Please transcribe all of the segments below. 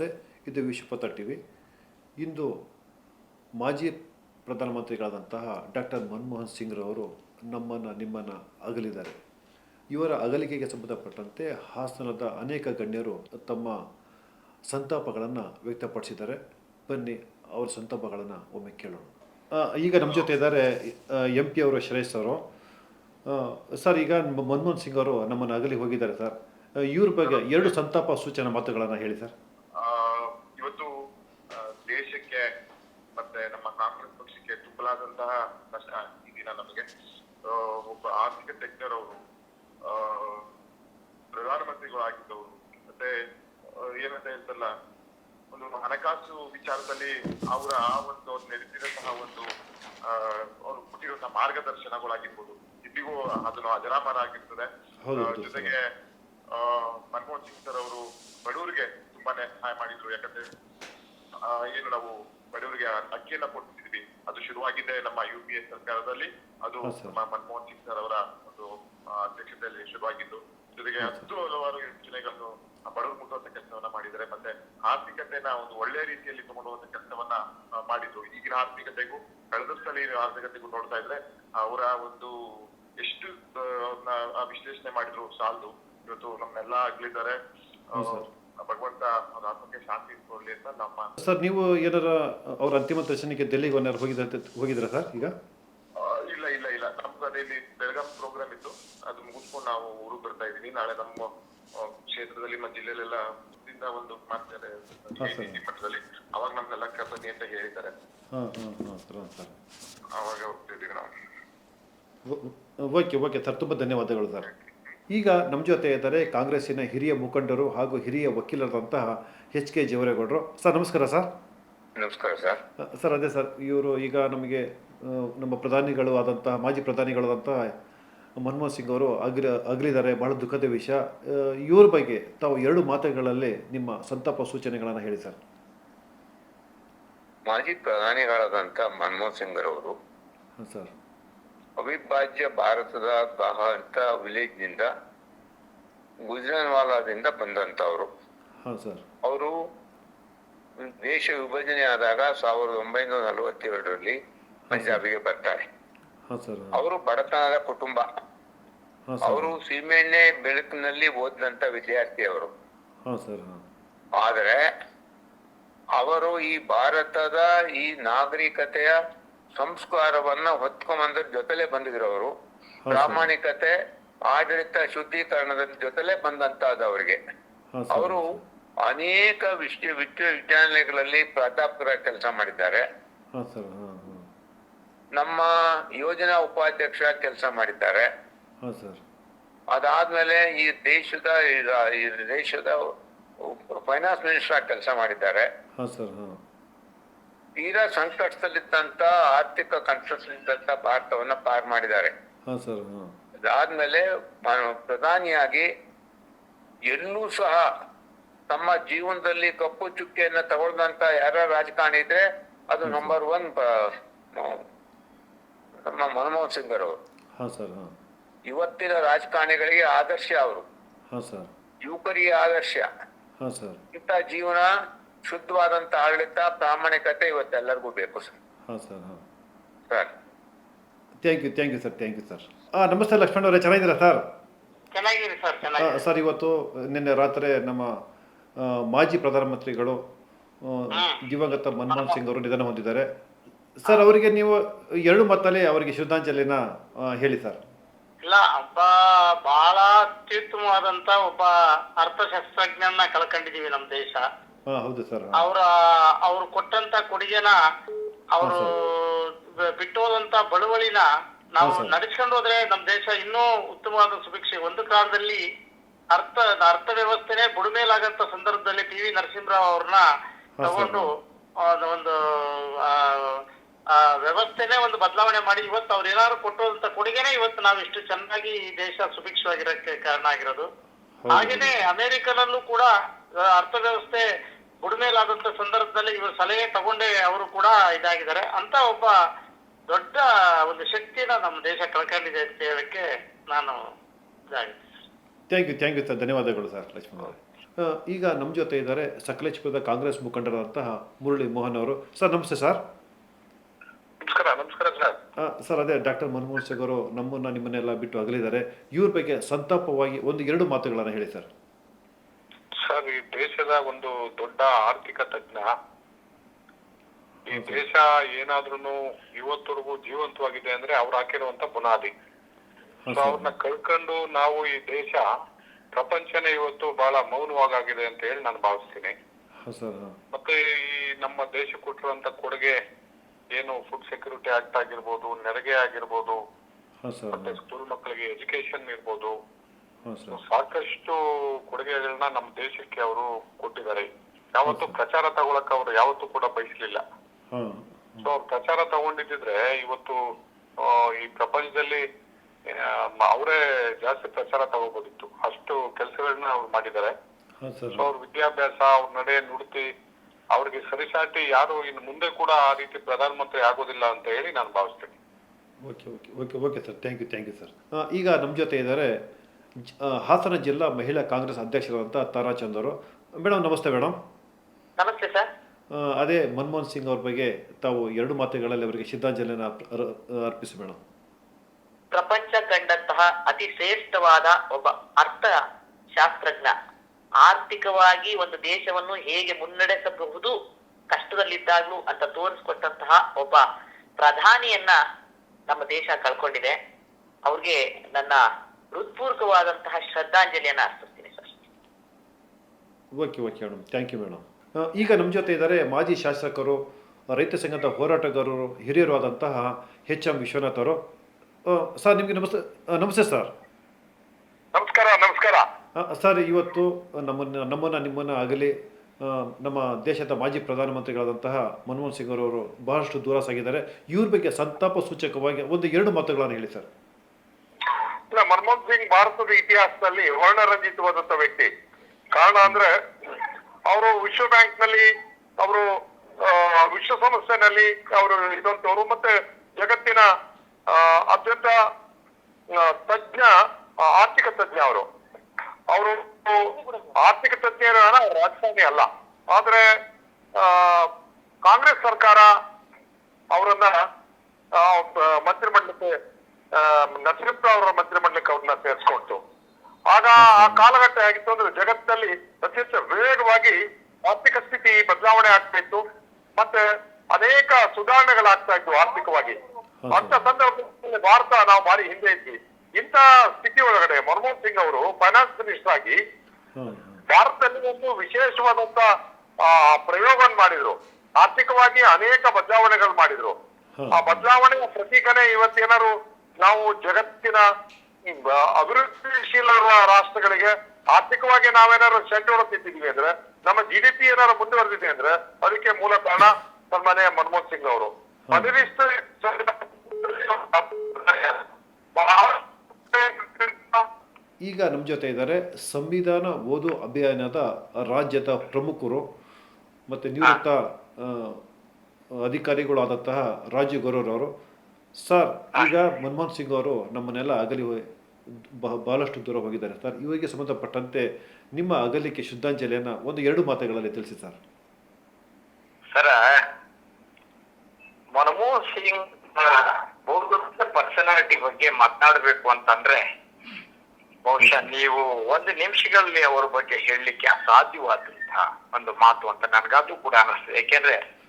ಭರವಸೆ ಇದು ವಿಶ್ವಪಥ ಟಿ ಇಂದು ಮಾಜಿ ಪ್ರಧಾನಮಂತ್ರಿಗಳಾದಂತಹ ಡಾಕ್ಟರ್ ಮನಮೋಹನ್ ಸಿಂಗ್ರವರು ನಮ್ಮನ್ನು ನಿಮ್ಮನ್ನು ಅಗಲಿದ್ದಾರೆ. ಇವರ ಅಗಲಿಕೆಗೆ ಸಂಬಂಧಪಟ್ಟಂತೆ ಹಾಸನದ ಅನೇಕ ಗಣ್ಯರು ತಮ್ಮ ಸಂತಾಪಗಳನ್ನು ವ್ಯಕ್ತಪಡಿಸಿದ್ದಾರೆ. ಬನ್ನಿ ಅವರ ಸಂತಾಪಗಳನ್ನು ಒಮ್ಮೆ ಕೇಳೋಣ. ಈಗ ನಮ್ಮ ಜೊತೆ ಇದ್ದಾರೆ ಎಂ ಪಿ ಅವರು ಶ್ರೇಯಸ್ ಅವರು ಸರ್, ಈಗ ಮನಮೋಹನ್ ಸಿಂಗ್ ಅವರು ನಮ್ಮನ್ನು ಅಗಲಿ ಹೋಗಿದ್ದಾರೆ, ಸರ್. ಇವ್ರ ಬಗ್ಗೆ ಎರಡು ಸಂತಾಪ ಸೂಚನಾ ಮಾತುಗಳನ್ನು ಹೇಳಿ, ಸರ್ ಆ, ಇವತ್ತು ಆ, ದೇಶಕ್ಕೆ ಮತ್ತೆ ನಮ್ಮ ಕಾಂಗ್ರೆಸ್ ಪಕ್ಷಕ್ಕೆ ತುಂಬಲಾದಂತಹ ನಷ್ಟ ಈ ದಿನ ನಮಗೆ ಒಬ್ಬ ಆರ್ಥಿಕ ತಜ್ಞರವರು ಪ್ರಧಾನಮಂತ್ರಿಗಳು ಆಗಿದ್ದವರು ಮತ್ತೆ ಏನಂತ ಹೇಳ್ತಲ್ಲ ಒಂದು ಹಣಕಾಸು ವಿಚಾರದಲ್ಲಿ ಅವರ ಆ ಒಂದು ಅವ್ರು ನಡೆಸಿದಂತಹ ಒಂದು ಅವ್ರು ಕೊಟ್ಟಿರುವಂತಹ ಮಾರ್ಗದರ್ಶನಗಳಾಗಿರ್ಬೋದು. ಇಂದಿಗೂ ಅದನ್ನು ಅಜರಾಮರ ಆಗಿರ್ತದೆ ಜೊತೆಗೆ ಮನಮೋಹನ್ ಸಿಂಗ್ ಸರ್ ಅವರು ಬಡವರಿಗೆ ತುಂಬಾನೇ ಸಹಾಯ ಮಾಡಿದ್ರು. ಯಾಕಂದ್ರೆ ಆ, ಏನು ನಾವು ಬಡವರಿಗೆ ಅಕ್ಕಿಯನ್ನ ಕೊಡ್ತಿದ್ವಿ ಅದು ಶುರುವಾಗಿದೆ ನಮ್ಮ ಯು ಪಿ ಎ ಸರ್ಕಾರದಲ್ಲಿ. ಅದು ನಮ್ಮ ಮನಮೋಹನ್ ಸಿಂಗ್ ಸರ್ ಅವರ ಒಂದು ಅಧ್ಯಕ್ಷತೆಯಲ್ಲಿ ಶುರುವಾಗಿದ್ದು. ಜೊತೆಗೆ ಹತ್ತು ಹಲವಾರು ಯೋಜನೆಗಳನ್ನು ಬಡವರು ಮುಟ್ಟುವಂತ ಕೆಲಸವನ್ನ ಮಾಡಿದ್ದಾರೆ. ಮತ್ತೆ ಆರ್ಥಿಕತೆನ ಒಂದು ಒಳ್ಳೆ ರೀತಿಯಲ್ಲಿ ತಗೊಂಡುವಂತ ಕೆಲಸವನ್ನ ಮಾಡಿದ್ರು ಈಗಿನ ಆರ್ಥಿಕತೆಗೂ ಕಳೆದ ಸ್ಥಳೀಯ ಆರ್ಥಿಕತೆಗೂ ನೋಡ್ತಾ ಇದ್ರೆ ಅವರ ಒಂದು ಎಷ್ಟು ವಿಶ್ಲೇಷಣೆ ಮಾಡಿದ್ರು ಸಾಲದು. ಇವತ್ತು ನಮ್ಮೆಲ್ಲ ಆಗ್ಲಿದ್ದಾರೆ. ಭಗವಂತ ಅವ್ರ ಆತ್ಮಕ್ಕೆ ಶಾಂತಿ ಕೊಡಲಿ ಅಂತ ನಮ್ಮ ಸರ್ ನೀವು ಏನಾರ ಅವ್ರ ಅಂತಿಮ ದರ್ಶನಕ್ಕೆ ದೆಲ್ಲಿಗೆ ಒನ್ನಾರು ಹೋಗಿದ್ರ ಹೋಗಿದ್ರ ಸರ್ ಈಗ? ಆ, ಇಲ್ಲ ಇಲ್ಲ ಇಲ್ಲ. ನಮ್ದು ಅದೇ ಇಲ್ಲಿ ಬೆಳಗಾಂ ಪ್ರೋಗ್ರಾಮ್ ಇತ್ತು. ಅದು ಮುಗಿಸ್ಕೊಂಡು ನಾವು ಊರಿಗೆ ಬರ್ತಾ ಇದೀನಿ ನಾಳೆ ನಮ್ಮ ಆ, ಕ್ಷೇತ್ರದಲ್ಲಿ ಮತ್ತೆ ಜಿಲ್ಲೆಲೆಲ್ಲ ಇಂದ ಒಂದು ಮಾಡ್ತಾರೆ. ಈ ಮಟ್ಟದಲ್ಲಿ. ಅವಾಗ ನಮ್ನೆಲ್ಲ ಕರ್ಬನ್ನಿ ಅಂತ ಹೇಳಿದ್ದಾರೆ. ಹಾಂ ಹಾಂ ಹಾಂ ಸರ್ ಹಾಂ ಸರ್. ಅವಾಗ ಹೋಗ್ತಿದೀವಿ ನಾವು. Okay okay sir. ತುಂಬ ಧನ್ಯವಾದಗಳು ಸರ್. ಈಗ ನಮ್ಮ ಜೊತೆ ಇದ್ದಾರೆ ಕಾಂಗ್ರೆಸ್ಸಿನ ಹಿರಿಯ ಮುಖಂಡರು ಹಾಗೂ ಹಿರಿಯ ವಕೀಲರಾದಂತಹ ಎಚ್ ಕೆ ಜವರೇಗೌಡರು. ಸರ್ ನಮಸ್ಕಾರ ಸರ್. ನಮಸ್ಕಾರ ಸರ್. ಸರ್ ಅದೇ ಸರ್ ಇವರು ಈಗ ನಮಗೆ ನಮ್ಮ ಪ್ರಧಾನಿಗಳು ಆದಂತಹ ಮಾಜಿ ಪ್ರಧಾನಿಗಳಾದಂತಹ ಮನಮೋಹನ್ ಸಿಂಗ್ ಅವರು ಅಗ್ರ ಅಗಲಿದ್ದಾರೆ ಬಹಳ ದುಃಖದ ವಿಷಯ. ಇವ್ರ ಬಗ್ಗೆ ತಾವು ಎರಡು ಮಾತುಗಳಲ್ಲಿ ನಿಮ್ಮ ಸಂತಾಪ ಸೂಚನೆಗಳನ್ನು ಹೇಳಿ ಸರ್. ಮಾಜಿ ಪ್ರಧಾನಿಗಳಾದಂಥ ಮನಮೋಹನ್ ಸಿಂಗ್ ಅವರು ಹಾಂ ಸರ್. ಅವಿಭಾಜ್ಯ ಭಾರತದ ಅಂತ ವಿಲೇಜ್ನಿಂದ ಗುಜರಾನ್ವಾಲಾದಿಂದ ಬಂದಂತವ್ರು ಅವರು ದೇಶ ವಿಭಜನೆ ಆದಾಗ ಸಾವಿರದ ಒಂಬೈನೂರ ನಲವತ್ತೆರಡರಲ್ಲಿ ಪಂಜಾಬಿಗೆ ಬರ್ತಾರೆ. ಅವರು ಬಡತನದ ಕುಟುಂಬ. ಅವರು ಸೀಮೆಣ್ಣೆ ಬೆಳಕಿನಲ್ಲಿ ಓದಿದಂತ ವಿದ್ಯಾರ್ಥಿ ಅವರು. ಆದರೆ ಅವರು ಈ ಭಾರತದ ಈ ನಾಗರಿಕತೆಯ ಸಂಸ್ಕಾರವನ್ನ ಹೊತ್ಕೊಂಬಂದ್ರ ಜೊತೆಲೆ ಬಂದಿದ್ರು ಅವರು. ಪ್ರಾಮಾಣಿಕತೆ ಆಡಳಿತ ಶುದ್ಧೀಕರಣದ ಜೊತೆಲೆ ಬಂದಂತಾದ ಅವರಿಗೆ ಅವರು ಅನೇಕ ವಿಶ್ವ ವಿಶ್ವವಿದ್ಯಾನಿಲಯಗಳಲ್ಲಿ ಪ್ರಾಧ್ಯಾಪಕರ ಕೆಲಸ ಮಾಡಿದ್ದಾರೆ. ನಮ್ಮ ಯೋಜನಾ ಉಪಾಧ್ಯಕ್ಷ ಕೆಲಸ ಮಾಡಿದ್ದಾರೆ. ಅದಾದ್ಮೇಲೆ ಈ ದೇಶದ ಈ ದೇಶದ ಫೈನಾನ್ಸ್ ಮಿನಿಸ್ಟರ್ ಆಗಿ ಕೆಲಸ ಮಾಡಿದ್ದಾರೆ. ತೀರಾ ಸಂಕಷ್ಟದಲ್ಲಿದ್ದಂತ ಆರ್ಥಿಕ ಸಂಕಟದಲ್ಲಿದ್ದಂತ ಭಾರತವನ್ನ ಪಾರ್ ಮಾಡಿದ್ದಾರೆ. ಅದಾದ್ಮೇಲೆ ಪ್ರಧಾನಿಯಾಗಿ ಎಲ್ಲೂ ಸಹ ತಮ್ಮ ಜೀವನದಲ್ಲಿ ಕಪ್ಪು ಚುಕ್ಕೆಯನ್ನ ತಗೊಳ್ದಂತ ಯಾರ ರಾಜಕಾರಣಿ ಇದ್ರೆ ಅದು ನಂಬರ್ ಒನ್ ನಮ್ಮ ಮನಮೋಹನ್ ಸಿಂಗ್ ಅವರು. ಇವತ್ತಿನ ರಾಜಕಾರಣಿಗಳಿಗೆ ಆದರ್ಶ ಅವರು. ಯುವಕರಿಗೆ ಆದರ್ಶ. ಇಂತ ಜೀವನ ಶುದ್ಧವಾದಂತ ಆಡಳಿತ ಪ್ರಾಮಾಣಿಕತೆ ಇವತ್ತೆಲ್ಲರಿಗೂ ಬೇಕು ಸರ್. ಹೌದು sir sir. Thank you thank you sir thank you sir ಹಾಂ ನಮಸ್ತೆ ಲಕ್ಷ್ಮಣ್ ಅವರೇ ಚೆನ್ನಾಗಿದ್ದೀರಾ ಸರ್? ಚೆನ್ನಾಗಿರಿ ಸರ್ ಚೆನ್ನಾಗಿ ಸರ್ ಇವತ್ತು ನಿನ್ನೆ ರಾತ್ರಿ ನಮ್ಮ ಆ, ಮಾಜಿ ಪ್ರಧಾನಮಂತ್ರಿಗಳು ಆ, ದಿವಂಗತ ಮನಮೋಹನ್ ಸಿಂಗ್ ಅವರು ನಿಧನ ಹೊಂದಿದ್ದಾರೆ. ಸರ್ ಅವರಿಗೆ ನೀವು ಎರಡು ಮತ್ತಲ್ಲಿ ಅವರಿಗೆ ಶ್ರದ್ಧಾಂಜಲಿನ ಆ, ಹೇಳಿ ಸರ್. ಇಲ್ಲ ಒಬ್ಬ ಬಹಳ ಅತ್ಯುತ್ತಮವಾದಂತ ಒಬ್ಬ ಅರ್ಥಶಾಸ್ತ್ರಜ್ಞನ ಕಳ್ಕೊಂಡಿದೀವಿ ನಮ್ ದೇಶ. ಹಾಂ ಹೌದು ಸರ್ ಅವರ ಅವ್ರು ಕೊಟ್ಟಂತ ಕೊಡುಗೆನ ಅವರು ಬಿಟ್ಟೋದಂತ ಬಳುವಳಿನ ನಾವು. ನಡೆಸ್ಕೊಂಡು ಹೋದ್ರೆ ನಮ್ ದೇಶ ಇನ್ನೂ ಉತ್ತಮವಾದ ಸುಭಿಕ್ಷೆ ಒಂದು ಕಾಲದಲ್ಲಿ ಅರ್ಥ ಅರ್ಥ ವ್ಯವಸ್ಥೆನೆ ಬುಡಮೇಲಾಗಂತ ಸಂದರ್ಭದಲ್ಲಿ ಪಿ ವಿ ನರಸಿಂಹರಾವ್ ಅವ್ರನ್ನ. ತಗೊಂಡು ಒಂದು ಆ, ವ್ಯವಸ್ಥೆನೇ ಒಂದು ಬದಲಾವಣೆ ಮಾಡಿ ಇವತ್ತು ಅವ್ರು ಏನಾದ್ರು ಕೊಟ್ಟೋದಂತ ಕೊಡುಗೆನೆ ಇವತ್ತು ನಾವು ಇಷ್ಟು ಚೆನ್ನಾಗಿ ಈ ದೇಶ ಸುಭಿಕ್ಷವಾಗಿರಕ್ಕೆ ಕಾರಣ ಆಗಿರೋದು. ಹಾಗೇನೆ ಅಮೆರಿಕನಲ್ಲೂ ಕೂಡ ಅರ್ಥ ಅರ್ಥವ್ಯವಸ್ಥೆ ಬುಡುಮೇಲಾದಂತ ಸಂದರ್ಭದಲ್ಲಿ ಇವರು ಸಲಹೆ ತಗೊಂಡೇ ಅವರು ಕೂಡ ಇದಾಗಿದ್ದಾರೆ. ಅಂತ ಒಬ್ಬ ದೊಡ್ಡ ಒಂದು ಶಕ್ತಿನ ನಮ್ಮ ದೇಶ ಕಳ್ಕೊಂಡಿದೆ ಅಂತ ಹೇಳಕ್ಕೆ ನಾನು thank you thank you sir ಧನ್ಯವಾದಗಳು ಸರ್ ಲಕ್ಷ್ಮಣ ಅವರೇ. ಈಗ ನಮ್ಮ ಜೊತೆ ಇದ್ದಾರೆ ಸಕಲೇಶ್ಪುರದ ಕಾಂಗ್ರೆಸ್ ಮುಖಂಡರಾದಂತಹ ಮುರಳಿ ಮೋಹನ್ ಅವರು. ಸರ್ ನಮಸ್ತೆ ಸರ್ ನಮಸ್ಕಾರ ನಮಸ್ಕಾರ ಸರ್ ಸರ್ ಅದೇ ಡಾಕ್ಟರ್ ಮನಮೋಹನ್ ಸಿಂಗ್ ಅವರು ನಮ್ಮನ್ನ ನಿಮ್ಮನ್ನೆಲ್ಲ ಬಿಟ್ಟು ಅಗಲಿದ್ದಾರೆ. ಇವ್ರ ಬಗ್ಗೆ ಸಂತಾಪವಾಗಿ ಒಂದು ಎರಡು ಮಾತುಗಳನ್ನು ಹೇಳಿ ಸರ್ ಸರ್ ಈ ದೇಶದ ಒಂದು ದೊಡ್ಡ ಆರ್ಥಿಕ ತಜ್ಞ. ಈ ದೇಶ ಏನಾದ್ರೂ ಇವತ್ತರೆಗೂ ಜೀವಂತವಾಗಿದೆ ಅಂದ್ರೆ ಅವ್ರು ಹಾಕಿರುವಂತ ಬುನಾದಿ. ಸೊ ಅವ್ರನ್ನ ಕಳ್ಕೊಂಡು ನಾವು ಈ ದೇಶ ಪ್ರಪಂಚನೇ ಇವತ್ತು ಬಹಳ ಮೌನವಾಗಿದೆ ಅಂತ ಹೇಳಿ ನಾನು ಭಾವಿಸ್ತೀನಿ. ಮತ್ತೆ ಈ ನಮ್ಮ ದೇಶ ಕೊಟ್ಟಿರುವಂತ ಕೊಡುಗೆ ಏನು ಫುಡ್ ಸೆಕ್ಯೂರಿಟಿ ಆಕ್ಟ್ ಆಗಿರ್ಬೋದು ನೆರಿಗೆ ಆಗಿರ್ಬೋದು ಮತ್ತೆ ಸ್ಕೂಲ್ ಮಕ್ಕಳಿಗೆ ಎಜುಕೇಶನ್ ಇರ್ಬೋದು ಸಾಕಷ್ಟು ಕೊಡುಗೆಗಳನ್ನ ನಮ್ಮ ದೇಶಕ್ಕೆ ಅವರು ಕೊಟ್ಟಿದ್ದಾರೆ. ಯಾವತ್ತು ಪ್ರಚಾರ ತಗೊಳಕ್ ಅವರು ಯಾವತ್ತು ಕೂಡ ಬಯಸಲಿಲ್ಲ. ಸೊ ಅವ್ರು ಪ್ರಚಾರ ತಗೊಂಡಿದ್ರೆ ಇವತ್ತು ಈ ಪ್ರಪಂಚದಲ್ಲಿ ಅವರೇ ಜಾಸ್ತಿ ಪ್ರಚಾರ ತಗೋಬೋದಿತ್ತು. ಅಷ್ಟು ಕೆಲಸಗಳನ್ನ ಅವ್ರು ಮಾಡಿದ್ದಾರೆ. ಸೊ ಅವ್ರ ವಿದ್ಯಾಭ್ಯಾಸ ಅವ್ರ ನಡೆ ನುಡಿತಿ ಅವ್ರಿಗೆ ಸರಿಸಾಟಿ ಯಾರು ಇನ್ನು ಮುಂದೆ ಕೂಡ ಆ ರೀತಿ ಪ್ರಧಾನಮಂತ್ರಿ ಆಗೋದಿಲ್ಲ ಅಂತ ಹೇಳಿ ನಾನು ಭಾವಿಸ್ತೇನೆ. Okay okay okay okay sir. Thank you thank you sir. ಈಗ ನಮ್ಮ ಜೊತೆ ಇದ್ದಾರೆ ಹಾಸನ ಜಿಲ್ಲಾ ಮಹಿಳಾ ಕಾಂಗ್ರೆಸ್ ಅಧ್ಯಕ್ಷರಾದಂಥ ತಾರಾಚಂದ್ ಅವರು. ಮೇಡಮ್ ನಮಸ್ತೆ ಮೇಡಮ್ ನಮಸ್ತೆ ಸರ್. ಅದೇ ಮನಮೋಹನ್ ಸಿಂಗ್ ಅವ್ರ ಬಗ್ಗೆ ತಾವು ಎರಡು ಮಾತುಗಳಲ್ಲಿ ಅವರಿಗೆ ಶ್ರದ್ಧಾಂಜಲಿಯನ್ನು ಅರ್- ಅರ್ಪಿಸಿ ಮೇಡಮ್ ಪ್ರಪಂಚ ಕಂಡಂತಹ ಅತಿ ಶ್ರೇಷ್ಠವಾದ ಒಬ್ಬ ಅರ್ಥ ಶಾಸ್ತ್ರಜ್ಞ. ಆರ್ಥಿಕವಾಗಿ ಒಂದು ದೇಶವನ್ನು ಹೇಗೆ ಮುನ್ನಡೆಸಬಹುದು ಕಷ್ಟದಲ್ಲಿದ್ದಾಗಲೂ ಅಂತ ತೋರಿಸ್ಕೊಟ್ಟಂತಹ ಒಬ್ಬ ಪ್ರಧಾನಿಯನ್ನ ನಮ್ಮ ದೇಶ ಕಳ್ಕೊಂಡಿದೆ. ಅವ್ರಿಗೆ ನನ್ನ ಹೃತ್ಪೂರ್ವಕವಾದಂತಹ ಶ್ರದ್ಧಾಂಜಲಿಯನ್ನು ಅರ್ಪಿಸ್ತೀನಿ sir. Okay okay madam. Thank you madam. ಈಗ ನಮ್ಮ ಜೊತೆ ಇದ್ದಾರೆ ಮಾಜಿ ಶಾಸಕರು ರೈತ ಸಂಘದ ಹೋರಾಟಗಾರರು ಹಿರಿಯರು ಆದಂತಹ ಎಚ್ ಎಂ ವಿಶ್ವನಾಥ್ ಅವರು. ಸರ್ ನಿಮಗೆ ನಮಸ್ತೆ ನಮಸ್ತೆ ಸರ್. ನಮಸ್ಕಾರ ನಮಸ್ಕಾರ. ಸರ್ ಇವತ್ತು ನಮ್ಮನ್ನ ನಮ್ಮನ್ನ ನಿಮ್ಮನ್ನ ಆಗಲಿ ಆ, ನಮ್ಮ ದೇಶದ ಮಾಜಿ ಪ್ರಧಾನಮಂತ್ರಿಗಳಾದಂತಹ ಮನಮೋಹನ್ ಸಿಂಗ್ ಅವರು ಬಹಳಷ್ಟು ದೂರ ಸಾಗಿದ್ದಾರೆ. ಇವ್ರ ಬಗ್ಗೆ ಸಂತಾಪ ಸೂಚಕವಾಗಿ ಒಂದು ಎರಡು ಮಾತುಗಳನ್ನು ಹೇಳಿ ಸರ್. ಇಲ್ಲ ಮನಮೋಹನ್ ಸಿಂಗ್ ಭಾರತದ ಇತಿಹಾಸದಲ್ಲಿ ವರ್ಣರಂಜಿತವಾದಂತ ವ್ಯಕ್ತಿ. ಕಾರಣ ಅಂದ್ರೆ, ಅವರು ವಿಶ್ವ ಬ್ಯಾಂಕ್ನಲ್ಲಿ ಅವರು ವಿಶ್ವಸಂಸ್ಥೆನಲ್ಲಿ ಅವರು ಇದಂತವರು ಮತ್ತೆ ಜಗತ್ತಿನ ಅತ್ಯಂತ ತಜ್ಞ ಆರ್ಥಿಕ ತಜ್ಞ ಅವರು. ಅವರು ಆರ್ಥಿಕ ತಜ್ಞರ ರಾಜಕಾರಣಿ ಅಲ್ಲ. ಆದ್ರೆ ಕಾಂಗ್ರೆಸ್ ಸರ್ಕಾರ ಅವರನ್ನ ಮಂತ್ರಿಮಂಡಲಕ್ಕೆ ಆ, ನರಸಿಂಹ ಅವರ ಮಂತ್ರಿಮಂಡಲಕ್ಕೆ ಅವ್ರನ್ನ ಸೇರಿಸ್ಕೊಳ್ತು ಆಗ ಆ ಕಾಲಘಟ್ಟ ಹೇಗಿತ್ತು ಅಂದ್ರೆ ಜಗತ್ತಿನಲ್ಲಿ ಅತ್ಯಂತ ವೇಗವಾಗಿ ಆರ್ಥಿಕ ಸ್ಥಿತಿ ಬದಲಾವಣೆ ಆಗ್ತಾ ಇತ್ತು. ಮತ್ತೆ ಅನೇಕ ಸುಧಾರಣೆಗಳಾಗ್ತಾ ಇದ್ವು ಆರ್ಥಿಕವಾಗಿ. ಅಂತ ಸಂದರ್ಭದಲ್ಲಿ ಭಾರತ ನಾವು ಭಾರಿ ಹಿಂದೆ ಇದ್ವಿ. ಇಂತ ಸ್ಥಿತಿ ಒಳಗಡೆ ಮನಮೋಹನ್ ಸಿಂಗ್ ಅವರು ಫೈನಾನ್ಸ್ ಮಿನಿಸ್ಟರ್ ಆಗಿ ಭಾರತದಲ್ಲಿ ಒಂದು ವಿಶೇಷವಾದಂತ ಆ, ಪ್ರಯೋಗವನ್ನು ಮಾಡಿದ್ರು. ಆರ್ಥಿಕವಾಗಿ ಅನೇಕ ಬದಲಾವಣೆಗಳು ಮಾಡಿದ್ರು. ಆ ಬದಲಾವಣೆಯ ಪ್ರತೀಕನೇ ಇವತ್ತೇನಾದ್ರು ನಾವು ಜಗತ್ತಿನ ಅಭಿವೃದ್ಧಿಶೀಲ ರಾಷ್ಟ್ರಗಳಿಗೆ ಆರ್ಥಿಕವಾಗಿ ನಾವೇನಾದ್ರು ಸೆಂಟ್ ಹೊಡೆದಿದ್ದೀವಿ ಅಂದ್ರೆ ನಮ್ಮ ಜಿ ಡಿ ಪಿ ಏನಾದ್ರು ಮುಂದುವರೆದಿದೆ ಅಂದ್ರೆ ಅದಕ್ಕೆ ಮೂಲ ಕಾರಣ ಸನ್ಮಾನ್ಯ ಮನಮೋಹನ್ ಸಿಂಗ್ ಅವರು. ಈಗ ನಮ್ಮ ಜೊತೆ ಇದ್ದಾರೆ ಸಂವಿಧಾನ ಓದು ಅಭಿಯಾನದ ರಾಜ್ಯದ ಪ್ರಮುಖರು ಮತ್ತೆ ನಿವೃತ್ತ ಅಧಿಕಾರಿಗಳಾದಂತಹ ಅಧಿಕಾರಿಗಳು ಆದಂತಹ ರಾಜೀವ್ ಗೌರವ್ ಅವರು ಸರ್, ಈಗ ಮನಮೋಹನ್ ಸಿಂಗ್ ಅವರು ನಮ್ಮನ್ನೆಲ್ಲ ಅಗಲಿ ಬಹ- ಬಹಳಷ್ಟು ದೂರ ಹೋಗಿದ್ದಾರೆ. ಸರ್, ಇವರಿಗೆ ಸಂಬಂಧಪಟ್ಟಂತೆ ನಿಮ್ಮ ಅಗಲಿಕೆ ಶ್ರದ್ಧಾಂಜಲಿಯನ್ನ ಒಂದು ಎರಡು ಮಾತುಗಳಲ್ಲಿ ತಿಳಿಸಿ, ಸರ್. ಸರ, ಮನಮೋಹನ್ ಸಿಂಗ್ ಬಹುದೊಡ್ಡ ಪರ್ಸನಾಲಿಟಿ ಬಗ್ಗೆ ಮಾತನಾಡಬೇಕು ಅಂತಂದ್ರೆ, ಬಹುಶಃ ನೀವು ಒಂದು ನಿಮಿಷಗಳಲ್ಲಿ ಅವರ ಬಗ್ಗೆ ಹೇಳಲಿಕ್ಕೆ ಅಸಾಧ್ಯವಾದಂತಹ ಒಂದು ಮಾತು ಅಂತ ನನಗದು ಕೂಡ ಅನಿಸ್ತದೆ. ಯಾಕೆಂದ್ರೆ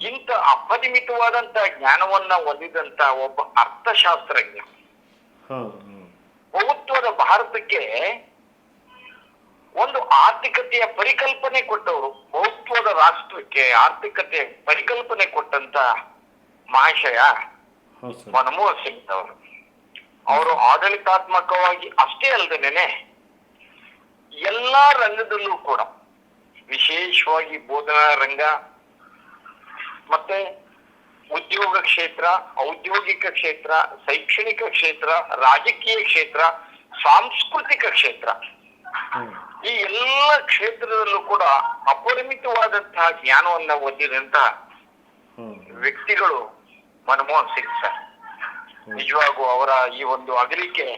ಇಂಥ ಅಪರಿಮಿತವಾದಂತಹ ಜ್ಞಾನವನ್ನ ಹೊಂದಿದಂತ ಒಬ್ಬ ಅರ್ಥಶಾಸ್ತ್ರಜ್ಞ. ಬಹುತ್ವದ ಭಾರತಕ್ಕೆ ಒಂದು ಆರ್ಥಿಕತೆಯ ಪರಿಕಲ್ಪನೆ ಕೊಟ್ಟವರು ಬಹುತ್ವದ ರಾಷ್ಟ್ರಕ್ಕೆ ಆರ್ಥಿಕತೆ ಪರಿಕಲ್ಪನೆ ಕೊಟ್ಟಂತ ಮಹಾಶಯ ಮನಮೋಹನ್ ಸಿಂಗ್ ಅವರು. ಅವರು ಆಡಳಿತಾತ್ಮಕವಾಗಿ ಅಷ್ಟೇ ಅಲ್ಲದೇನೆ ಎಲ್ಲಾ ರಂಗದಲ್ಲೂ ಕೂಡ ವಿಶೇಷವಾಗಿ ಬೋಧನಾ ರಂಗ ಮತ್ತೆ ಉದ್ಯೋಗ ಕ್ಷೇತ್ರ ಔದ್ಯೋಗಿಕ ಕ್ಷೇತ್ರ ಶೈಕ್ಷಣಿಕ ಕ್ಷೇತ್ರ ರಾಜಕೀಯ ಕ್ಷೇತ್ರ ಸಾಂಸ್ಕೃತಿಕ ಕ್ಷೇತ್ರ. ಈ ಎಲ್ಲ ಕ್ಷೇತ್ರದಲ್ಲೂ ಕೂಡ ಅಪರಿಮಿತವಾದಂತಹ ಜ್ಞಾನವನ್ನ ಹೊಂದಿದಂತಹ ವ್ಯಕ್ತಿಗಳು ಮನಮೋಹನ್ ಸಿಂಗ್ ಸರ್. ನಿಜವಾಗೂ ಅವರ ಈ ಒಂದು ಅಗಲಿಕೆ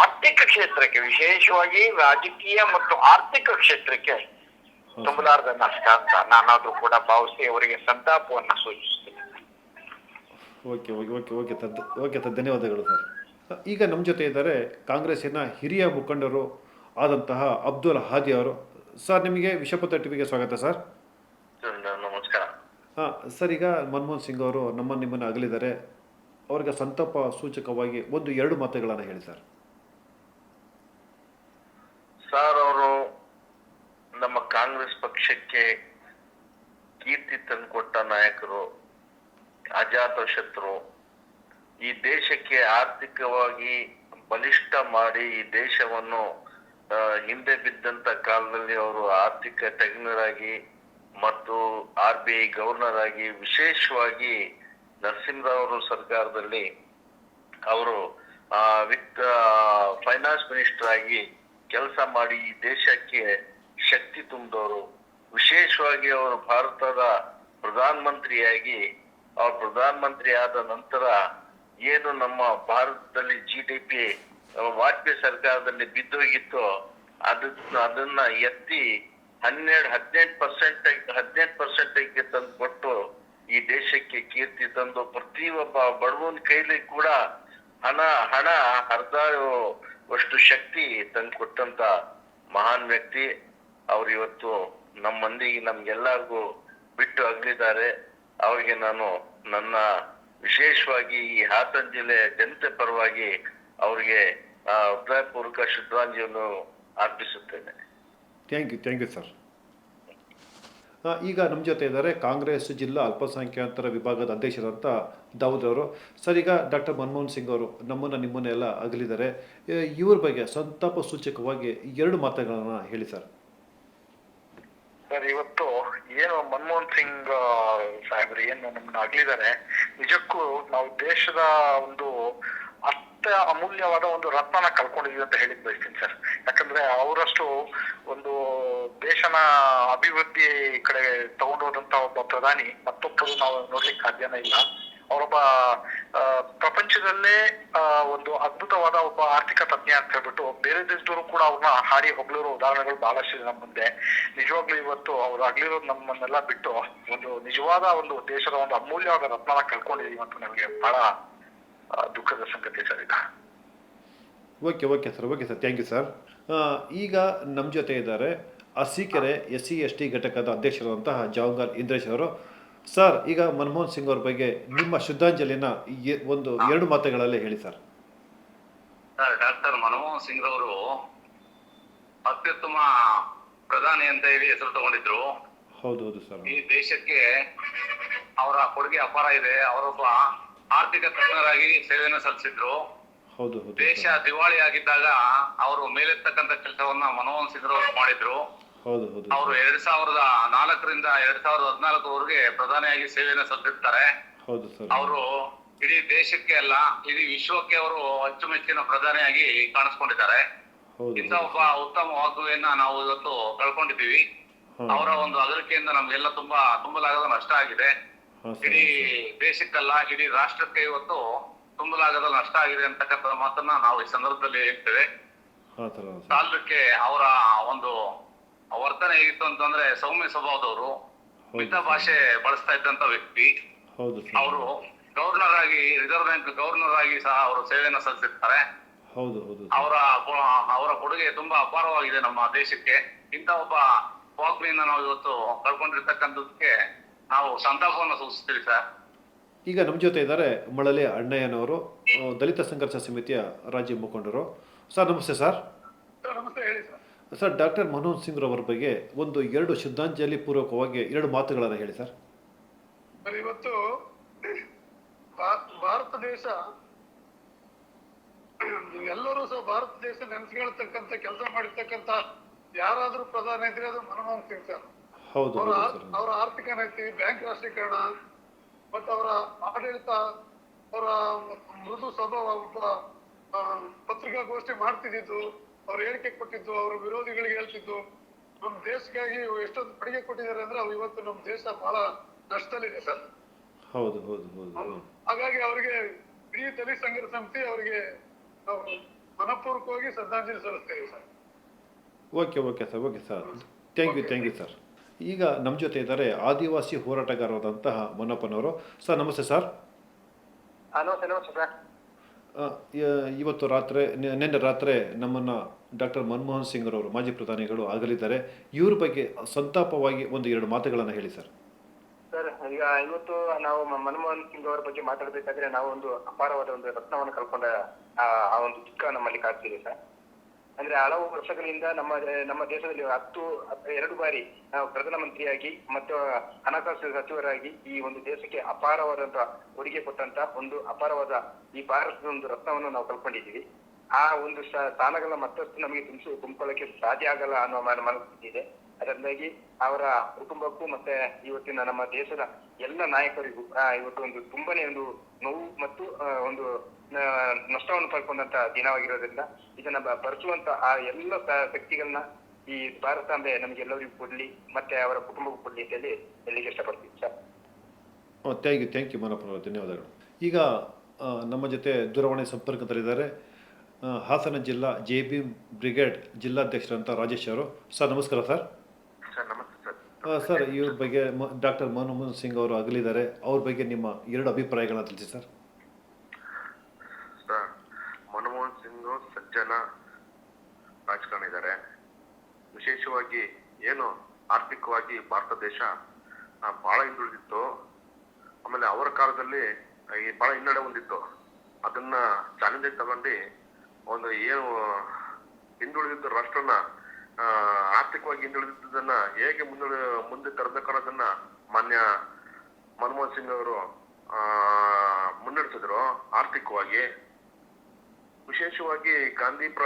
ಆರ್ಥಿಕ ಕ್ಷೇತ್ರಕ್ಕೆ ವಿಶೇಷವಾಗಿ ರಾಜಕೀಯ ಮತ್ತು ಆರ್ಥಿಕ ಕ್ಷೇತ್ರಕ್ಕೆ ತುಂಬಲಾರದ ನಷ್ಟ ಅಂತ ನಾನಾದ್ರೂ ಕೂಡ ಭಾವಿಸಿ ಅವರಿಗೆ ಸಂತಾಪವನ್ನ ಸೂಚಿಸ್ತೀನಿ. ಓಕೆ ಓಕೆ ಓಕೆ ಓಕೆ ತದ್ದು ಓಕೆ ಸರ್ ಧನ್ಯವಾದಗಳು ಸರ್. ಈಗ ನಮ್ಮ ಜೊತೆ ಇದ್ದಾರೆ ಕಾಂಗ್ರೆಸ್ಸಿನ ಹಿರಿಯ ಮುಖಂಡರು ಆದಂತಹ ಅಬ್ದುಲ್ ಹಾದಿ ಅವರು. ಸರ್ ನಿಮಗೆ ವಿಷಪತ್ರ ಟಿವಿಗೆ ಸ್ವಾಗತ ಸರ್. ನಮಸ್ಕಾರ. ಹಾಂ ಸರ್ ಈಗ ಮನಮೋಹನ್ ಸಿಂಗ್ ಅವರು ನಮ್ಮ ನಿಮ್ಮನ್ನು ಅಗಲಿದ್ದಾರೆ. ಅವರಿಗೆ ಸಂತಾಪ ಸೂಚಕವಾಗಿ ಒಂದು ಎರಡು ಮಾತುಗಳನ್ನು ಹೇಳಿ ಸರ್ ಅವರು ನಮ್ಮ ಪಕ್ಷಕ್ಕೆ ಕೀರ್ತಿ ತಂದುಕೊಟ್ಟ ನಾಯಕರು ಅಜಾತ ಶತ್ರು ಈ ದೇಶಕ್ಕೆ ಆರ್ಥಿಕವಾಗಿ ಬಲಿಷ್ಠ ಮಾಡಿ ಈ ದೇಶವನ್ನು ಹಿಂದೆ ಬಿದ್ದಂತ ಕಾಲದಲ್ಲಿ ಅವರು ಆರ್ಥಿಕ ತಜ್ಞರಾಗಿ ಮತ್ತು ಆರ್ ಬಿ ಐ ಗವರ್ನರ್ ಆಗಿ ವಿಶೇಷವಾಗಿ ನರಸಿಂಹರಾವ್ ಸರ್ಕಾರದಲ್ಲಿ ಅವರು ವಿತ್ತ ಫೈನಾನ್ಸ್ ಮಿನಿಸ್ಟರ್ ಆಗಿ ಕೆಲಸ ಮಾಡಿ ಈ ದೇಶಕ್ಕೆ ಶಕ್ತಿ ತುಂಬಿದವರು. ವಿಶೇಷವಾಗಿ ಅವರು ಭಾರತದ ಪ್ರಧಾನಮಂತ್ರಿಯಾಗಿ ಅವ್ರು ಪ್ರಧಾನಮಂತ್ರಿ ಆದ ನಂತರ ಏನು ನಮ್ಮ ಭಾರತದಲ್ಲಿ ಜಿ ಡಿ ಪಿ ವಾಜಪೇಯಿ ಸರ್ಕಾರದಲ್ಲಿ ಬಿದ್ದೋಗಿತ್ತು, ಅದನ್ನ ಅದನ್ನ ಎತ್ತಿ ಹನ್ನೆರಡು, ಹದಿನೆಂಟು ಪರ್ಸೆಂಟ್ ಹದಿನೆಂಟು ಪರ್ಸೆಂಟ್ ತಂದು ಕೊಟ್ಟು ಈ ದೇಶಕ್ಕೆ ಕೀರ್ತಿ ತಂದು, ಪ್ರತಿಯೊಬ್ಬ ಬಡವನ ಕೈಲಿ ಕೂಡ ಹಣ ಹಣ ಹರಿದಾಡುವಷ್ಟು ಶಕ್ತಿ ತಂದು ಕೊಟ್ಟಂತ ಮಹಾನ್ ವ್ಯಕ್ತಿ. ಅವ್ರು ಇವತ್ತು ನಮ್ಮ ಮಂದಿಗೆ ನಮ್ಗೆಲ್ಲರಿಗೂ ಬಿಟ್ಟು ಅಗಲಿದ್ದಾರೆ. ಅವರಿಗೆ ನಾನು ನನ್ನ ವಿಶೇಷವಾಗಿ ಈ ಹಾಸನ ಜಿಲ್ಲೆ ಜನತೆ ಪರವಾಗಿ ಅವರಿಗೆ ಹೃದಯಪೂರ್ವಕ ಶ್ರದ್ಧಾಂಜಲಿಯನ್ನು ಅರ್ಪಿಸುತ್ತೇನೆ. Thank you thank you sir ಈಗ ನಮ್ಮ ಜೊತೆ ಇದ್ದಾರೆ ಕಾಂಗ್ರೆಸ್ ಜಿಲ್ಲಾ ಅಲ್ಪಸಂಖ್ಯಾತರ ವಿಭಾಗದ ಅಧ್ಯಕ್ಷರಂತ ದೌದ್ ಅವರು. ಸರ್, ಈಗ ಡಾಕ್ಟರ್ ಮನಮೋಹನ್ ಸಿಂಗ್ ಅವರು ನಮ್ಮನ್ನು ನಿಮ್ಮನ್ನೆಲ್ಲ ಅಗಲಿದ್ದಾರೆ. ಇವ್ರ ಬಗ್ಗೆ ಸಂತಾಪ ಸೂಚಕವಾಗಿ ಎರಡು ಮಾತುಗಳನ್ನು ಹೇಳಿ ಸರ್ ಸರ್, ಇವತ್ತು ಏನು ಮನಮೋಹನ್ ಸಿಂಗ್ ಸಾಹೇಬ್ರು, ಏನು ನಮ್ಮನ್ನ ಅಗಲಿದ್ದಾರೆ ನಿಜಕ್ಕೂ ನಾವು ದೇಶದ ಒಂದು ಅತ್ಯ ಅಮೂಲ್ಯವಾದ ಒಂದು ರತ್ನನ ಕಳ್ಕೊಂಡಿದೀವಿ ಅಂತ ಹೇಳಿಕ್ ಬಯಸ್ತೀನಿ ಸರ್. ಯಾಕಂದ್ರೆ ಅವರಷ್ಟು ಒಂದು ದೇಶನ ಅಭಿವೃದ್ಧಿ ಕಡೆ ತಗೊಂಡೋದಂತ ಒಬ್ಬ ಪ್ರಧಾನಿ, ಮತ್ತೊಬ್ಬರು ನಾವು ನೋಡ್ಲಿಕ್ಕೆ ಸಾಧ್ಯನೇ ಇಲ್ಲ. ಅವರೊಬ್ಬ ಪ್ರಪಂಚದಲ್ಲೇ ಒಂದು ಅದ್ಭುತವಾದ ಒಬ್ಬ ಆರ್ಥಿಕ ತಜ್ಞ ಅಂತ ಹೇಳ್ಬಿಟ್ಟು ಬೇರೆ ದೇಶದವರು ಕೂಡ ಅವ್ರನ್ನ ಹಾಡಿ ಹೊಗಳಿರೋ ಉದಾಹರಣೆಗಳು ಬಹಳಷ್ಟಿದೆ ನಮ್ಮ ಮುಂದೆ. ನಿಜವಾಗ್ಲೂ ಇವತ್ತು ಅವ್ರು ಅಗ್ಲಿರೋದು ನಮ್ಮನ್ನೆಲ್ಲ ಬಿಟ್ಟು ಒಂದು ನಿಜವಾದ ಒಂದು ದೇಶದ ಒಂದು ಅಮೂಲ್ಯವಾದ ರತ್ನ ಕಳ್ಕೊಂಡಿದೀವಿ ಅಂತ ನಮಗೆ ಬಹಳ ದುಃಖದ ಸಂಗತಿ ಸರ್ ಇದು. Okay okay sir okay sir, thank you sir. ಈಗ ನಮ್ಮ ಜೊತೆ ಇದ್ದಾರೆ Arsikere S C S T ಘಟಕದ ಅಧ್ಯಕ್ಷರಾದಂತಹ ಜವಾಹರ್ಲಾಲ್ ಇಂದ್ರೇಶ್ ಅವರು. ಸರ್ ಈಗ ಮನಮೋಹನ್ ಸಿಂಗ್ ಅವ್ರ ಬಗ್ಗೆ ನಿಮ್ಮ ಶ್ರದ್ಧಾಂಜಲಿನ ಎ- ಒಂದು ಎರಡು ಮಾತುಗಳಲ್ಲಿ ಹೇಳಿ sir. Sir doctor Manmohan Singh ಅವರು ಅತ್ಯುತ್ತಮ ಪ್ರಧಾನಿ ಅಂತ ಹೇಳಿ ಹೆಸರು ತಗೊಂಡಿದ್ರು. ಹೌದು ಹೌದು ಸರ್. ಈ ದೇಶಕ್ಕೆ ಅವರ ಕೊಡುಗೆ ಅಪಾರ ಇದೆ. ಅವರೊಬ್ಬ ಆರ್ಥಿಕ ತಜ್ಞರಾಗಿ ಸೇವೆಯನ್ನು ಸಲ್ಲಿಸಿದ್ರು. ಹೌದು ಹೌದು ದೇಶ ಸರ್. ದಿವಾಳಿ ಆಗಿದ್ದಾಗ ಅವರು ಮೇಲೆತ್ತಕ್ಕಂತ ಕೆಲಸವನ್ನ ಮನಮೋಹನ್ ಸಿಂಗ್ ಅವರು ಮಾಡಿದ್ರು. ಹೌದು ಹೌದು ಅವರು. ಎರಡ್ ಸಾವಿರದ ನಾಲ್ಕರಿಂದ ಎರಡ್ ಸಾವಿರದ ಹದಿನಾಲ್ಕವರೆಗೆ ಪ್ರಧಾನಿಯಾಗಿ ಸೇವೆಯನ್ನು ಸಲ್ಲಿಸುತ್ತಾರೆ ಹೌದು ಸರ್ ಅವರು ಇಡೀ ದೇಶಕ್ಕೆ ಅಲ್ಲ ಇಡೀ ವಿಶ್ವಕ್ಕೆ ಅವರು ಅಚ್ಚುಮೆಚ್ಚಿನ ಪ್ರಧಾನಿಯಾಗಿ ಕಾಣಿಸ್ಕೊಂಡಿದ್ದಾರೆ. ಹೌದು ಇಂಥ ಒಬ್ಬ ಉತ್ತಮ ವಾಗುವೆಯನ್ನ ನಾವು ಇವತ್ತು ಕಳ್ಕೊಂಡಿದ್ದೀವಿ. ಅವರ ಒಂದು ಅಗಲಿಕೆಯಿಂದ ನಮ್ಗೆಲ್ಲ ತುಂಬಾ ತುಂಬಲಾಗದ ನಷ್ಟ ಆಗಿದೆ. ಇಡೀ ದೇಶಕ್ಕಲ್ಲ ಇಡೀ ರಾಷ್ಟ್ರಕ್ಕೆ ಇವತ್ತು ತುಂಬಲಾಗದ ನಷ್ಟ ಆಗಿದೆ ಅಂತಕ್ಕಂಥ ಮಾತನ್ನ ನಾವು ಈ ಸಂದರ್ಭದಲ್ಲಿ ಹೇಳ್ತೇವೆ. ಸಾಲಕ್ಕೆ ಅವರ ಒಂದು ವರ್ತನೆ ಹೇಗಿತ್ತು ಅಂತಂದ್ರೆ ಸೌಮ್ಯ ಸ್ವಭಾವದವರು ಮಿತ ಭಾಷೆ ಬಳಸ್ತಾ ಇದ್ದಂತ ವ್ಯಕ್ತಿ. ಹೌದು ಸರ್. ಅವರು ಗವರ್ನರ್ ಆಗಿ ರಿಸರ್ವ್ ಬ್ಯಾಂಕ್ ಗವರ್ನರ್ ಆಗಿ ಸಹ ಅವರು ಸೇವೆಯನ್ನು ಸಲ್ಲಿಸಿರ್ತಾರೆ. ಹೌದು ಹೌದು ಸರ್. ಅವರ ಅವರ ಕೊಡುಗೆ ತುಂಬಾ ಅಪಾರವಾಗಿದೆ ನಮ್ಮ ದೇಶಕ್ಕೆ. ಇಂಥ ಒಬ್ಬ ವಾಗ್ಮಿಯನ್ನ ನಾವು ಇವತ್ತು ಕಳ್ಕೊಂಡಿರ್ತಕ್ಕಂಥದಕ್ಕೆ ನಾವು ಸಂತಾಪವನ್ನು ಸೂಚಿಸ್ತೀವಿ ಸರ್. ಈಗ ನಮ್ಮ ಜೊತೆ ಇದ್ದಾರೆ ಮಳಲೆ ಅಣ್ಣಯ್ಯನವರು ಆ, ದಲಿತ ಸಂಘರ್ಷ ಸಮಿತಿಯ ರಾಜ್ಯ ಮುಖಂಡರು. ಸರ್ ನಮಸ್ತೆ ಸರ್ ನಮಸ್ತೆ ಹೇಳಿ sir. Sir doctor Manohar Singh ರವರ ಬಗ್ಗೆ ಒಂದು ಎರಡು ಶ್ರದ್ಧಾಂಜಲಿ ಪೂರ್ವಕವಾಗಿ ಎರಡು ಮಾತುಗಳನ್ನು ಹೇಳಿ ಸರ್. ಸರ್ ಇವತ್ತು ಭಾರತ ದೇಶ ಎಲ್ಲರೂ ಸಹ ಭಾರತ ದೇಶ ನೆನೆಸ್ಕೊಳ್ತಕ್ಕಂಥ ಕೆಲಸ ಮಾಡಿರ್ತಕ್ಕಂತ ಯಾರಾದ್ರೂ ಪ್ರಧಾನ ಇದ್ರೆ ಅದು ಮನಮೋಹನ್ ಸಿಂಗ್ ಸರ್. ಹೌದು ಅವರ ಆರ್ಥಿಕ ನೀತಿ ಬ್ಯಾಂಕ್ ರಾಷ್ಟ್ರೀಕರಣ ಮತ್ತು ಅವರ ಆಡಳಿತ ಅವರ ಮೃದು ಸ್ವಭಾವ ಒಬ್ಬ ಪತ್ರಿಕಾಗೋಷ್ಠಿ ಮಾಡ್ತಿದ್ದು ಅವ್ರು ಹೇಳಿಕೆ ಕೊಟ್ಟಿದ್ದು ಅವ್ರ ವಿರೋಧಿಗಳಿಗೆ ಹೇಳ್ತಿದ್ದು ನಮ್ಮ ದೇಶಕ್ಕಾಗಿ ಎಷ್ಟೊಂದು ಕೊಡುಗೆ ಕೊಟ್ಟಿದ್ದಾರೆ ಅಂದ್ರೆ ಅವ್ರು ಇವತ್ತು ನಮ್ಮ ದೇಶ ಬಹಳ ನಷ್ಟದಲ್ಲಿದೆ ಸರ್. ಹೌದು ಹೌದು ಹೌದು ಹೌದು. ಹಾಗಾಗಿ ಅವರಿಗೆ ಇಡೀ ತಲೆ ಸಂಘದ ಸಮಿತಿ ಅವರಿಗೆ ನಾವು ಮನಪೂರ್ವಕವಾಗಿ ಶ್ರದ್ಧಾಂಜಲಿ ಸಲ್ಲಿಸ್ತೇವೆ sir. Okay okay sir okay sir. Thank you thank you sir. ಈಗ ನಮ್ಮ ಜೊತೆ ಇದ್ದಾರೆ ಆದಿವಾಸಿ ಹೋರಾಟಗಾರರಾದಂತಹ ಮೊನ್ನಪ್ಪನವರು ಸರ್ ನಮಸ್ತೆ ಸರ್. ನಮಸ್ತೆ ನಮಸ್ತೆ ಸರ್. ಇವತ್ತು ರಾತ್ರಿ ನಿನ್ನೆ ರಾತ್ರಿ ನಮ್ಮನ್ನು ಡಾಕ್ಟರ್ ಮನಮೋಹನ್ ಸಿಂಗ್ ಅವರು ಮಾಜಿ ಪ್ರಧಾನಿಗಳು ಆಗಲಿದ್ದಾರೆ. ಇವ್ರ ಬಗ್ಗೆ ಸಂತಾಪವಾಗಿ ಒಂದು ಎರಡು ಮಾತುಗಳನ್ನು ಹೇಳಿ ಸರ್. ಸರ್, ಈಗ ಇವತ್ತು ನಾವು ಮನಮೋಹನ್ ಸಿಂಗ್ ಅವರ ಬಗ್ಗೆ ಮಾತಾಡಬೇಕಾದ್ರೆ ನಾವು ಒಂದು ಅಪಾರವಾದ ಒಂದು ರತ್ನವನ್ನು ಕಳ್ಕೊಂಡ, ಆ ಒಂದು ದುಃಖ ನಮ್ಮಲ್ಲಿ ಕಾಡ್ತಿದೆ ಸರ್. ಅಂದ್ರೆ ಹಲವು ವರ್ಷಗಳಿಂದ ನಮ್ಮ ನಮ್ಮ ದೇಶದಲ್ಲಿ ಹತ್ತು, ಎರಡು ಬಾರಿ ನಾವು ಪ್ರಧಾನಮಂತ್ರಿಯಾಗಿ ಮತ್ತು ಹಣಕಾಸು ಸಚಿವರಾಗಿ ಈ ಒಂದು ದೇಶಕ್ಕೆ ಅಪಾರವಾದಂತಹ ಕೊಡುಗೆ ಕೊಟ್ಟಂತ ಒಂದು ಅಪಾರವಾದ ಈ ಭಾರತದ ಒಂದು ರತ್ನವನ್ನು ನಾವು ಕಲ್ಕೊಂಡಿದ್ದೀವಿ ಆ ಒಂದು ಸ್ಥಾನಗಳ ಮತ್ತಷ್ಟು ನಮಗೆ ತುಂಬಿಸಿ ತುಂಬಿಕೊಳ್ಳಕ್ಕೆ ಸಾಧ್ಯ ಆಗಲ್ಲ ಅನ್ನೋ ಮನ, ಮನಸ್ಥಿತಿ ಇದೆ. ಅದರಿಂದಾಗಿ ಅವರ ಕುಟುಂಬಕ್ಕೂ ಮತ್ತೆ ಇವತ್ತಿನ ನಮ್ಮ ದೇಶದ ಎಲ್ಲ ನಾಯಕರಿಗೂ ಇವತ್ತು ಒಂದು ತುಂಬಾನೇ ಒಂದು ನೋವು ಮತ್ತು ಒಂದು ನಷ್ಟವನ್ನು ಪಡ್ಕೊಂಡಂತ ದಿನವಾಗಿರೋದ್ರಿಂದ ಇದನ್ನ ಬರೆಸುವಂತ ಆ ಎಲ್ಲ ಸ- ಈ ಈ ಭಾರತಾಂಬೆ ನಮಗೆಲ್ಲರಿಗೂ ಕೊಡ್ಲಿ, ಮತ್ತೆ ಅವರ ಕುಟುಂಬಕ್ಕೂ ಕೊಡ್ಲಿ ಅಂತ ಹೇಳಿ ಹೇಳಿಕ್ಕೆ ಇಷ್ಟಪಡ್ತೀನಿ sir. Thank you thank you Manappa ಧನ್ಯವಾದಗಳು. ಈಗ ನಮ್ಮ ಜೊತೆ ದೂರವಾಣಿ ಸಂಪರ್ಕದಲ್ಲಿದ್ದಾರೆ ಹಾಸನ ಜಿಲ್ಲಾ ಜೆ ಬಿ ಬ್ರಿಗೇಡ್ ಜಿಲ್ಲಾಧ್ಯಕ್ಷರಂತ ರಾಜೇಶ್ ಅವರು. ಸರ್, ನಮಸ್ಕಾರ, ಸರ್. ಸರ್, ಇವ್ರ ಬಗ್ಗೆ ಡಾಕ್ಟರ್ ಮನಮೋಹನ್ ಸಿಂಗ್ ಅವರು ಅಗಲಿದ್ದಾರೆ. ಅವ್ರ ಬಗ್ಗೆ ನಿಮ್ಮ ಎರಡು ಅಭಿಪ್ರಾಯಗಳನ್ನ ತಿಳಿಸಿ, ಸರ್. ಸರ್, ಮನಮೋಹನ್ ಸಿಂಗ್ ಸಜ್ಜನ ರಾಜಕಾರಣಿ ಇದ್ದಾರೆ ವಿಶೇಷವಾಗಿ ಏನು ಆರ್ಥಿಕವಾಗಿ ಭಾರತ ದೇಶ ಬಹಳ ಹಿಂದುಳಿದಿತ್ತು. ಆಮೇಲೆ ಅವರ ಕಾಲದಲ್ಲಿ ಬಹಳ ಹಿನ್ನಡೆ ಹೊಂದಿತ್ತು. ಅದನ್ನ ಚಾಲೆಂಜ್ ತಗೊಂಡು, ಒಂದು ಏನು ಹಿಂದುಳಿದಿದ್ದ ರಾಷ್ಟ್ರನ ಆರ್ಥಿಕವಾಗಿ ಹಿಂದುಳಿದಿದ್ದನ್ನ ಹೇಗೆ ಮುಂದೆ ಮುಂದೆ ತರಬೇಕು ಅನ್ನೋದನ್ನ ಮಾನ್ಯ ಮನಮೋಹನ್ ಸಿಂಗ್ ಅವರು ಆ, ಮುನ್ನಡೆಸಿದ್ರು ಆರ್ಥಿಕವಾಗಿ. ವಿಶೇಷವಾಗಿ ಗಾಂಧಿ ಪ್ರ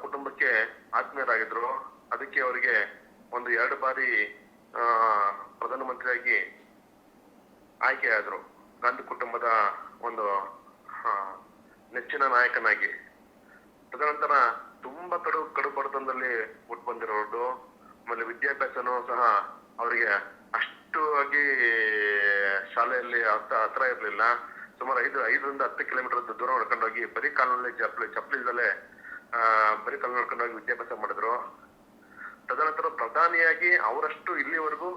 ಕುಟುಂಬಕ್ಕೆ ಆತ್ಮೀಯರಾಗಿದ್ರು. ಅದಕ್ಕೆ ಅವರಿಗೆ ಒಂದು ಎರಡು ಬಾರಿ ಆ, ಪ್ರಧಾನಮಂತ್ರಿಯಾಗಿ ಆಯ್ಕೆಯಾದ್ರು ಗಾಂಧಿ ಕುಟುಂಬದ ಒಂದು ನೆಚ್ಚಿನ ನಾಯಕನಾಗಿ. ತದನಂತರ ತುಂಬಾ ಕಡು ಕಡು ಬಡತನದಲ್ಲಿ ಹುಟ್ಟು ಬಂದಿರೋದು ಆಮೇಲೆ ವಿದ್ಯಾಭ್ಯಾಸನೂ ಸಹ ಅವರಿಗೆ ಅಷ್ಟು ಆಗಿ ಶಾಲೆಯಲ್ಲಿ ಹತ್ತ ಹತ್ರ ಇರಲಿಲ್ಲ. ಸುಮಾರು ಐದು ಐದರಿಂದ ಹತ್ತು ಕಿಲೋಮೀಟರ್ ದೂರ ನಡ್ಕೊಂಡೋಗಿ ಬರೀ ಕಾಲಿನಲ್ಲಿ ಚಪ್ಪಲಿ ಚಪ್ಪಲಿ ಇಲ್ದಲೆ ಆ ಬರೀ ಕಾಲು ನಡ್ಕೊಂಡೋಗಿ ವಿದ್ಯಾಭ್ಯಾಸ ಮಾಡಿದ್ರು. ತದನಂತರ ಪ್ರಧಾನಿಯಾಗಿ ಅವರಷ್ಟು ಇಲ್ಲಿವರೆಗೂ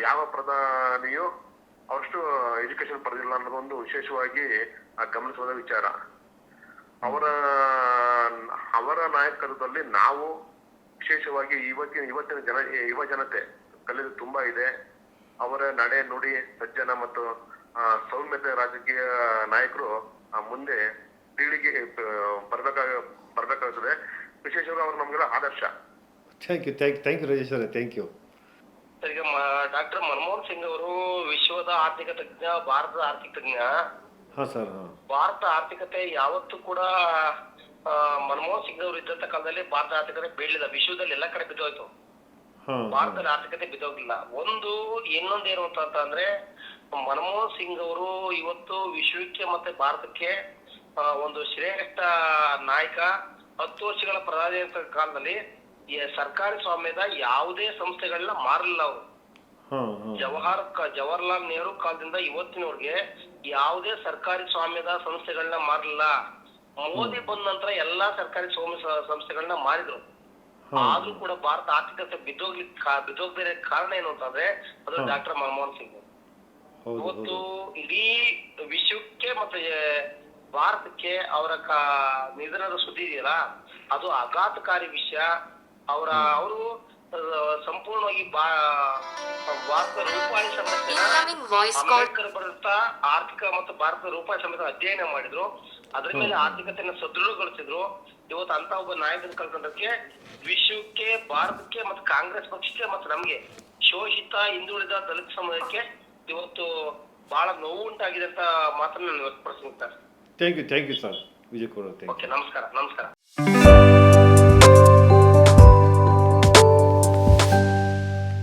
ಯಾವ ಪ್ರಧಾನಿಯು ಅವರಷ್ಟು ಎಜುಕೇಶನ್ ಪಡೆದಿಲ್ಲ ಅನ್ನೋದೊಂದು ವಿಶೇಷವಾಗಿ ಆ, ಗಮನಿಸುವ ವಿಚಾರ. ಅವರ ಅವರ ನಾಯಕತ್ವದಲ್ಲಿ ನಾವು ವಿಶೇಷವಾಗಿ ಇವತ್ತಿನ ಇವತ್ತಿನ ಜನ ಯುವ ಜನತೆ ಕಲಿಯೋದು ತುಂಬಾ ಇದೆ. ಅವರ ನಡೆ ನುಡಿ ಸಜ್ಜನ ಮತ್ತು ಸೌಮ್ಯತೆ ರಾಜಕೀಯ ನಾಯಕರು ಮುಂದೆ ಪೀಳಿಗೆ ಬರ್ಬೇಕಾಗ ಬರ್ಬೇಕಾಗುತ್ತದೆ ವಿಶೇಷವಾಗಿ ಅವರು ನಮ್ಗೆಲ್ಲ ಆದರ್ಶ. Thank you thank thank you Rajesh ಅವರೇ ಥ್ಯಾಂಕ್ ಯು ಸರ್ ಈಗ ಡಾಕ್ಟರ್ ಮನಮೋಹನ್ ಸಿಂಗ್ ಅವರು ವಿಶ್ವದ ಆರ್ಥಿಕ ತಜ್ಞ ಭಾರತದ ಆರ್ಥಿಕ ತಜ್ಞ. ಹಾಂ ಸರ್ ಭಾರತ ಆರ್ಥಿಕತೆ ಯಾವತ್ತೂ ಕೂಡ ಮನಮೋಹನ್ ಸಿಂಗ್ ಅವರು ಇದ್ದಂತ ಕಾಲದಲ್ಲಿ ಭಾರತ ಆರ್ಥಿಕತೆ ಬೀಳಲಿಲ್ಲ. ವಿಶ್ವದಲ್ಲಿ ಎಲ್ಲ ಕಡೆ ಬಿದ್ದೋಯ್ತು. ಭಾರತದಲ್ಲಿ ಭಾರತದ ಆರ್ಥಿಕತೆ ಬಿದ್ದೋಗಿಲ್ಲ. ಒಂದು ಇನ್ನೊಂದೇನು ಅಂತ ಅಂದ್ರೆ ಮನಮೋಹನ್ ಸಿಂಗ್ ಅವರು ಇವತ್ತು ವಿಶ್ವಕ್ಕೆ ಮತ್ತೆ ಭಾರತಕ್ಕೆ ಒಂದು ಶ್ರೇಷ್ಠ ನಾಯಕ ಹತ್ತು ವರ್ಷಗಳ ಪ್ರಧಾನಿ ಕಾಲದಲ್ಲಿ ಸರ್ಕಾರಿ ಸ್ವಾಮ್ಯದ ಯಾವುದೇ ಸಂಸ್ಥೆಗಳನ್ನ ಮಾರಲಿಲ್ಲ ಅವರು. ಜವಾಹರ್ ಜವಾಹರ್ಲಾಲ್ ನೆಹರು ಕಾಲದಿಂದ ಇವತ್ತಿನವರೆಗೆ ಯಾವುದೇ ಸರ್ಕಾರಿ ಸ್ವಾಮ್ಯದ ಸಂಸ್ಥೆಗಳನ್ನ ಮಾರಲಿಲ್ಲ. ಮೋದಿ ಬಂದ ನಂತರ ಎಲ್ಲಾ ಸರ್ಕಾರಿ ಸಂಸ್ಥೆಗಳನ್ನ ಮಾರಿದ್ರು. ಆದ್ರೂ ಕೂಡ ಭಾರತ ಆರ್ಥಿಕತೆ ಬಿದ್ದೋಗ್ಲಿಕ್ಕೆ ಬಿದ್ದೋಗ್ದಿರ ಕಾರಣ ಏನು ಅಂತಂದ್ರೆ ಅದು. ಡಾಕ್ಟರ್ ಮನಮೋಹನ್ ಸಿಂಗ್ ಹೌದು ಇವತ್ತು ಇಡೀ ವಿಶ್ವಕ್ಕೆ ಮತ್ತೆ ಭಾರತಕ್ಕೆ ಅವರ ಕ ನಿಧನದ ಸುದ್ದಿ ಇದೆಯಲ್ಲ ಅದು ಆಘಾತಕಾರಿ ವಿಷಯ. ಅವರ ಅವರು ಸಂಪೂರ್ಣವಾಗಿ ಬಾ ಭಾರತದ ರೂಪಾಯಿ ಬರೆದಂತ ಆರ್ಥಿಕ ಮತ್ತು ಭಾರತದ ರೂಪಾಯಿ ಸಮೇತ ಅಧ್ಯಯನ ಮಾಡಿದ್ರು. ಅದ್ರ ಮೇಲೆ ಆರ್ಥಿಕತೆಯನ್ನ ಸದೃಢಗೊಳಿಸಿದ್ರು. ಇವತ್ತು ಅಂತ ಒಬ್ಬ ನಾಯಕನ ಕಳ್ಕೊಂಡಕ್ಕೆ ವಿಶ್ವಕ್ಕೆ ಭಾರತಕ್ಕೆ ಮತ್ತು ಕಾಂಗ್ರೆಸ್ ಪಕ್ಷಕ್ಕೆ ಮತ್ತು ನಮ್ಗೆ ಶೋಷಿತ ಹಿಂದುಳಿದ ದಲಿತ ಸಮುದಾಯಕ್ಕೆ ಇವತ್ತು ಬಹಳ ನೋವು ಉಂಟಾಗಿದೆ ಅಂತ ಮಾತನ್ನ ನಾನು ವ್ಯಕ್ತಪಡಿಸ್ತೀನಿ sir thank you thank you sir Vijay Kumar okay ನಮಸ್ಕಾರ ನಮಸ್ಕಾರ.